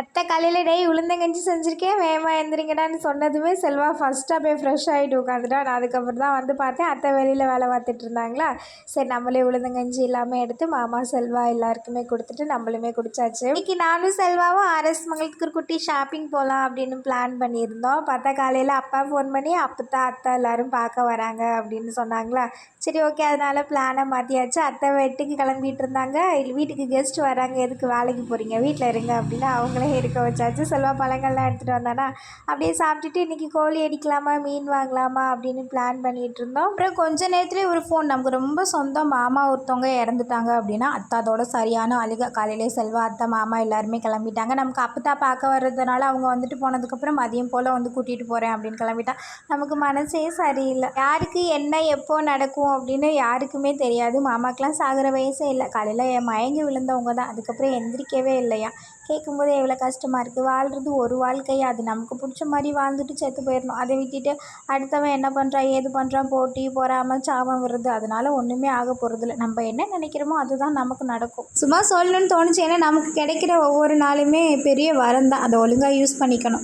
அத்தை காலையில் டேய் உளுந்தங்கஞ்சி செஞ்சுருக்கேன் வேகமாக எந்திரிங்கடான்னு சொன்னதுமே செல்வா ஃபஸ்ட்டாக போய் ஃப்ரெஷ் ஆகிட்டு உட்காந்துட்டா நான் அதுக்கப்புறம் தான் வந்து பார்த்தேன் அத்தை வெளியில் வேலை பார்த்துட்டு இருந்தாங்களா? சரி நம்மளே உளுந்தங்கஞ்சி எல்லாமே எடுத்து மாமா செல்வா எல்லாருக்குமே கொடுத்துட்டு நம்மளுமே குடிச்சாச்சு. இன்னைக்கு நானும் செல்வாவும் ஆர்எஸ் மங்களுக்கு ஒரு குட்டி ஷாப்பிங் போகலாம் அப்படின்னு பிளான் பண்ணியிருந்தோம். பார்த்தா காலையில் அப்பா ஃபோன் பண்ணி அப்பத்தா அத்தை எல்லோரும் பார்க்க வராங்க அப்படின்னு சொன்னாங்களா? சரி ஓகே அதனால் பிளானை மாற்றியாச்சு அத்தை வீட்டுக்கு கிளம்பிட்டு இருந்தாங்க. வீட்டுக்கு கெஸ்ட் வராங்க. எதுக்கு வேலைக்கு போகிறீங்க வீட்டில் இருங்க அப்படின்னு அவங்களே இருக்க வச்சாச்சு. செல்வா பழங்கள்லாம் எடுத்துகிட்டு வந்தானா அப்படியே சாப்பிட்டுட்டு இன்றைக்கி கோழி அடிக்கலாமா மீன் வாங்கலாமா அப்படின்னு பிளான் பண்ணிகிட்டு இருந்தோம். அப்புறம் கொஞ்ச நேரத்துலேயே ஒரு ஃபோன் நமக்கு ரொம்ப சொந்தம் மாமா ஒருத்தவங்க இறந்துட்டாங்க அப்படின்னா அத்தா சரியான அழுக. காலையிலே செல்வா அத்தா மாமா எல்லாருமே கிளம்பிட்டாங்க. நமக்கு அப்பத்தா பார்க்க வர்றதுனால அவங்க வந்துட்டு போனதுக்கப்புறம் மதியம் போல் வந்து கூட்டிகிட்டு போகிறேன் அப்படின்னு கிளம்பிட்டா நமக்கு மனசே சரியில்லை. யாருக்கு என்ன எப்போ நடக்கும் அப்படின்னு யாருக்குமே தெரியாது. மாமாக்கெலாம் சாகிற வயசே இல்லை. காலையில் மயங்கி விழுந்தவங்க தான். அதுக்கப்புறம் எந்திரிக்கவே இல்லையா கேட்கும்போது எவ்வளோ கஷ்டமாக இருக்குது வாழ்கிறது ஒரு வாழ்க்கையாக அது நமக்கு பிடிச்ச மாதிரி வாழ்ந்துட்டு செத்து போயிடணும். அதை விட்டுட்டு அடுத்தவன் என்ன பண்ணுறான் ஏது பண்ணுறான் போட்டி பொறாமல் சாபம் வருது அதனால ஒன்றுமே ஆக போகிறதில்ல நம்ம என்ன நினைக்கிறோமோ அதுதான் நமக்கு நடக்கும். சும்மா சொல்லணும்னு தோணுச்சு. ஏன்னா நமக்கு கிடைக்கிற ஒவ்வொரு நாளுமே பெரிய வரம் தான். அதை ஒழுங்காக யூஸ் பண்ணிக்கணும்.